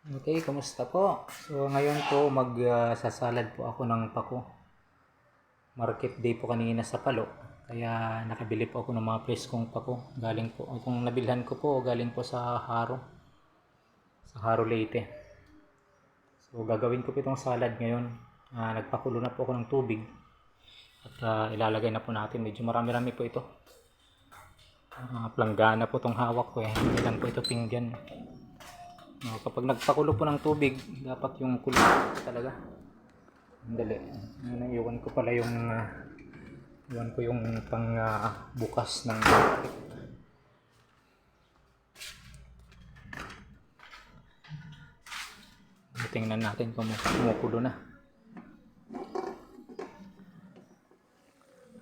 Okay, kamusta po? So ngayon po magsasalad po ako ng pako. Market day po kanina sa Palo. Kaya nakabili po ako ng mga preskong pako. Galing po, itong nabilhan ko po galing po sa Haro. Sa Haro Leyte. So gagawin ko po itong salad ngayon. Ah, nagpakulo na po ako ng tubig. At ah, ilalagay na po natin. Medyo marami-rami po ito. Ah, planggana po itong hawak ko eh. Ilan po ito pinggan. No, kapag nagpakulo po ng tubig, dapat yung kulo talaga. Dali. Ano, iwan ko pala yung uh, iwan ko yung pang ah, bukas ng Tingnan natin kung kumukulo na.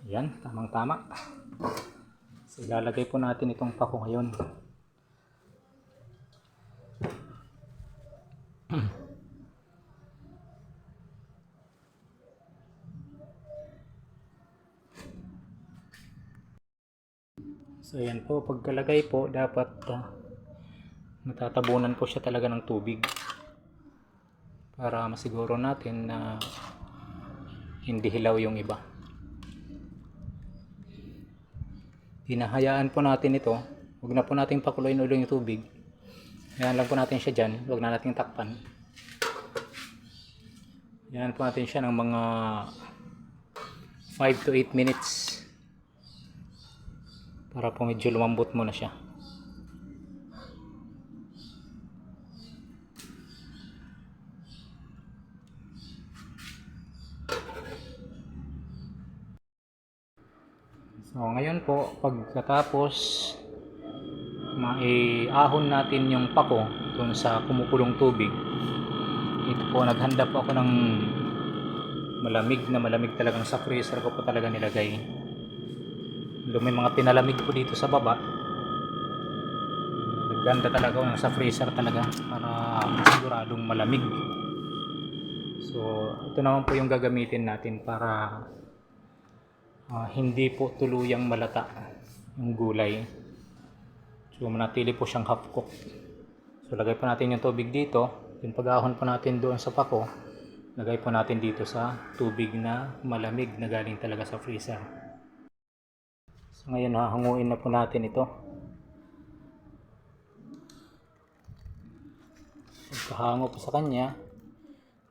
Yan, tamang-tama. So, ilalagay po natin itong pako ngayon. So yan po, pagkalagay po dapat ah, matatabunan po siya talaga ng tubig para masiguro natin na hindi hilaw yung iba. Hinahayaan po natin ito. Huwag na po natin pakuloyin ulo yung tubig. Yan lang po natin siya dyan. Huwag na natin takpan. Yan po natin siya ng mga 5 to 8 minutes para po medyo lumambot muna siya. So ngayon po pagkatapos maiahon natin yung pako dun sa kumukulong tubig. Ito po naghanda po ako ng malamig na malamig talagang sa freezer ko po talaga nilagay may mga pinalamig po dito sa baba. Naganda talaga ako sa freezer talaga para siguradong malamig. So, ito naman po yung gagamitin natin para ah, hindi po tuluyang malata yung gulay. So, manatili po siyang half cook. So, lagay po natin yung tubig dito. Yung pag-ahon po natin doon sa pako, lagay po natin dito sa tubig na malamig na galing talaga sa freezer. So ngayon hahanguin na po natin ito. Pagkahango po sa kanya,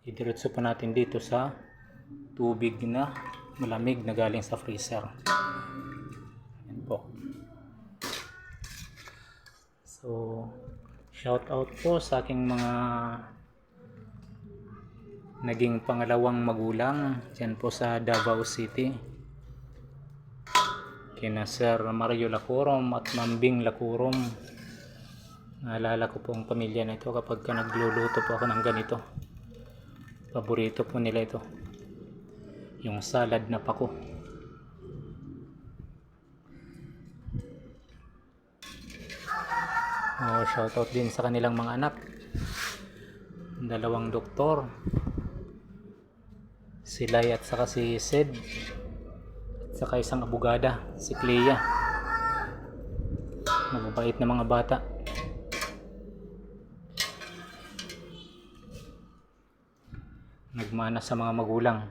idiretso po natin dito sa tubig na malamig na galing sa freezer. Yan po. So, shout out po sa aking mga naging pangalawang magulang dyan po sa Davao City kina Sir Mario Lacurom at Mambing Lacurom. Naalala ko po ang pamilya na ito kapag ka nagluluto po ako ng ganito. Paborito po nila ito. Yung salad na pako. Oh, shoutout din sa kanilang mga anak. Dalawang doktor. Si Lai at saka si Sid saka isang abogada, si Clea. Mababait na mga bata. Nagmana sa mga magulang.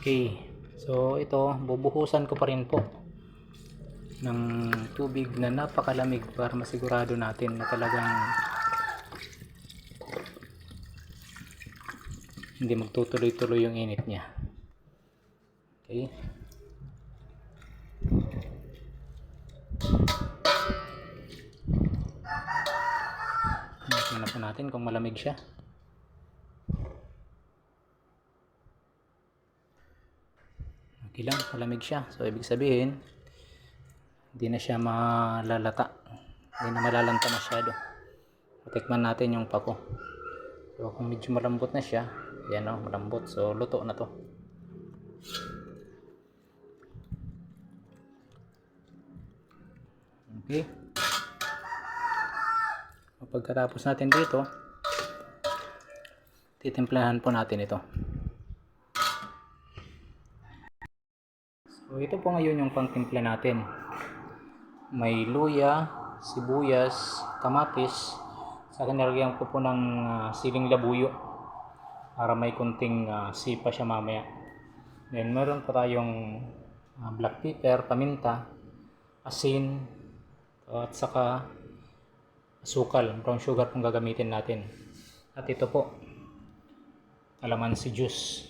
Okay. So ito, bubuhusan ko pa rin po ng tubig na napakalamig para masigurado natin na talagang hindi magtutuloy-tuloy yung init niya. Okay. Tingnan po natin kung malamig siya. Okay lang, malamig siya. So, ibig sabihin, hindi na siya malalata. Hindi na malalanta masyado. Tikman natin yung pako. So, kung medyo malambot na siya, yan o, malambot. So, luto na to. Okay. Pagkatapos natin dito, titimplahan po natin ito. So, ito po ngayon yung pangtimpla natin. May luya, sibuyas, kamatis. Sa akin nilagyan ko po ng ah, siling labuyo para may kunting ah, sipa siya mamaya. Then meron pa tayong ah, black pepper, paminta, asin, at saka asukal, brown sugar pong gagamitin natin. At ito po, kalamansi juice.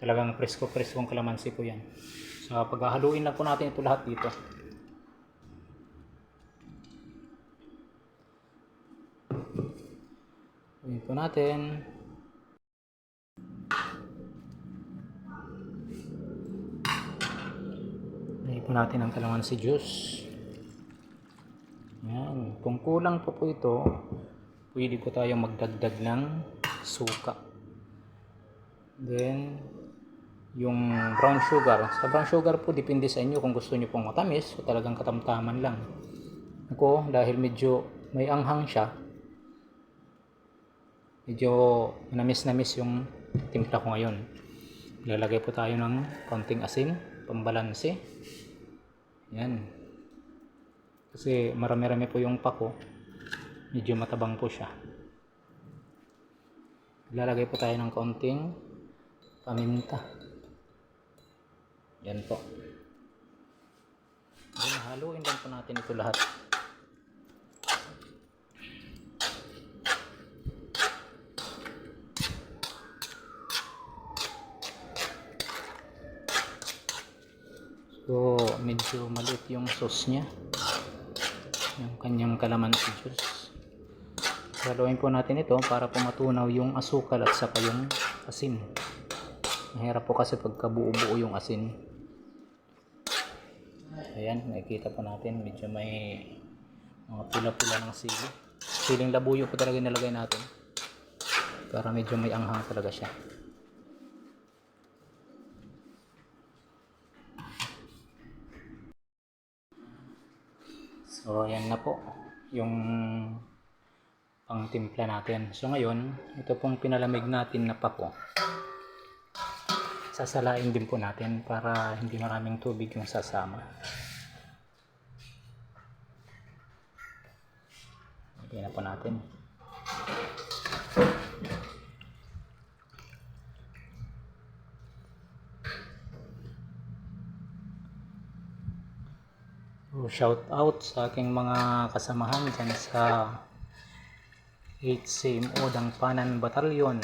Talagang presko-preskong kalamansi po yan. So paghahaluin lang po natin ito lahat dito. Haluin po natin. Lagyan po natin ang kalamansi juice. Yan. Kung kulang po po ito, pwede po tayong magdagdag ng suka. Then, yung brown sugar. Sa brown sugar po, depende sa inyo kung gusto nyo pong matamis o talagang katamtaman lang. Ako, dahil medyo may anghang siya, medyo namis-namis yung timpla ko ngayon. Lalagay po tayo ng konting asin, pambalanse. Yan. Kasi marami-rami po yung pako. Medyo matabang po siya. Lalagay po tayo ng konting paminta. Yan po. Haluin lang po natin ito lahat. So, medyo maliit yung sauce niya. Yung kanyang kalamansi juice. Haluin po natin ito para po matunaw yung asukal at saka yung asin. Mahirap po kasi pagka buo-buo yung asin. Ayan, nakikita po natin medyo may mga pula-pula ng sili. Siling labuyo po talaga nilagay natin. Para medyo may anghang talaga siya. So, ayan na po yung pangtimpla natin. So, ngayon, ito pong pinalamig natin na pako. Sasalain din po natin para hindi maraming tubig yung sasama. Lagyan na po natin. Shout out sa aking mga kasamahan dyan sa 8CMO Dangpanan Batalyon.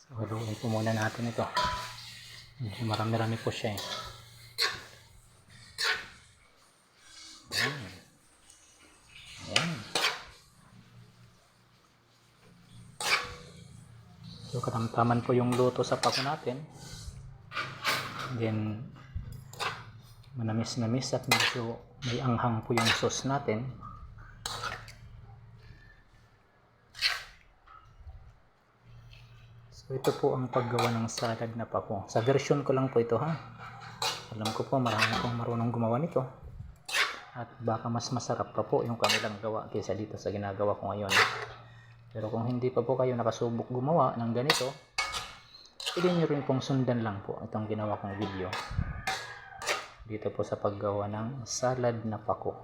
So, haluin po muna natin ito. Marami-rami po siya eh. So, katamtaman po yung luto sa pako natin. Then, manamis-namis at medyo may anghang po yung sauce natin. So ito po ang paggawa ng salad na pako. Sa version ko lang po ito ha. Alam ko po marami pong marunong gumawa nito. At baka mas masarap pa po yung kanilang gawa kaysa dito sa ginagawa ko ngayon. Pero kung hindi pa po kayo nakasubok gumawa ng ganito, pwede nyo rin pong sundan lang po itong ginawa kong video. Dito po sa paggawa ng salad na pako.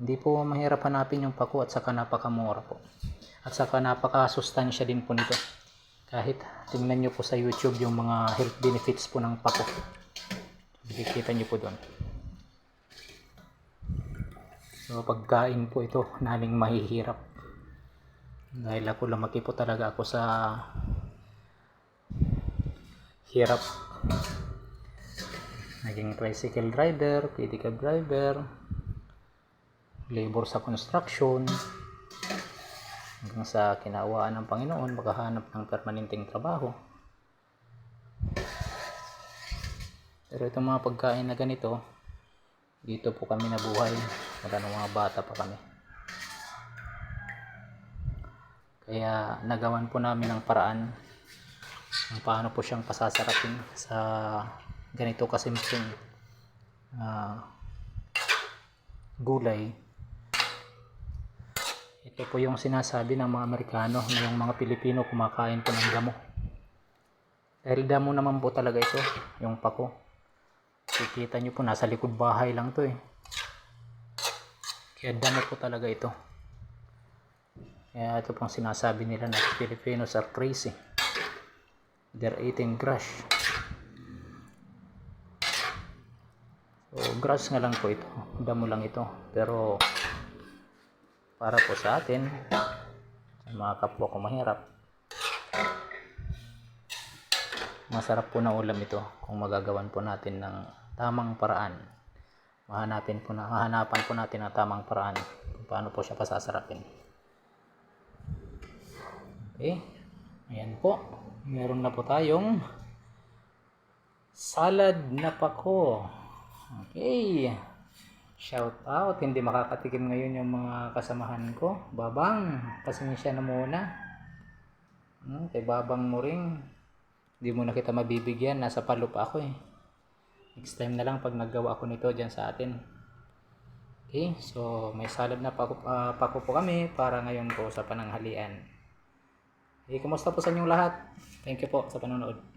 Hindi po mahirap hanapin yung pako at saka napakamura po. At saka napakasustansya din po nito. Kahit tingnan nyo po sa YouTube yung mga health benefits po ng pako. Makikita nyo po doon. So pagkain po ito, naming mahihirap. Dahil ako lumaki po talaga ako sa hirap. Naging tricycle driver, pedicab driver, labor sa construction, hanggang sa kinawaan ng Panginoon makahanap ng permanenteng trabaho. Pero itong mga pagkain na ganito, dito po kami nabuhay. Wala nung mga bata pa kami. Kaya nagawan po namin ng paraan kung paano po siyang pasasarapin sa ganito kasimpleng ah, gulay. Ito po yung sinasabi ng mga Amerikano na yung mga Pilipino kumakain po ng damo. Dahil damo naman po talaga ito, yung pako. Kikita nyo po, nasa likod bahay lang to eh. Kaya damo po talaga ito. Kaya ito pong sinasabi nila na Filipinos are crazy. They're eating grass. So, grass nga lang po ito. Damo lang ito. Pero, para po sa atin, sa mga kapwa ko mahirap, masarap po na ulam ito kung magagawan po natin ng tamang paraan. Mahanapin po na, hahanapan po natin ang tamang paraan kung paano po siya pasasarapin. Okay. Ayan po. Meron na po tayong salad na pako. Okay. Shout out. Hindi makakatikim ngayon yung mga kasamahan ko. Babang, pasensya na muna. Hmm, kay Babang mo rin. Hindi mo na kita mabibigyan. Nasa palo pa ako eh. Next time na lang pag naggawa ako nito dyan sa atin. Okay, so may salad na pako, ah, pako po kami para ngayon po sa pananghalian. Eh, kumusta po sa inyong lahat? Thank you po sa panonood.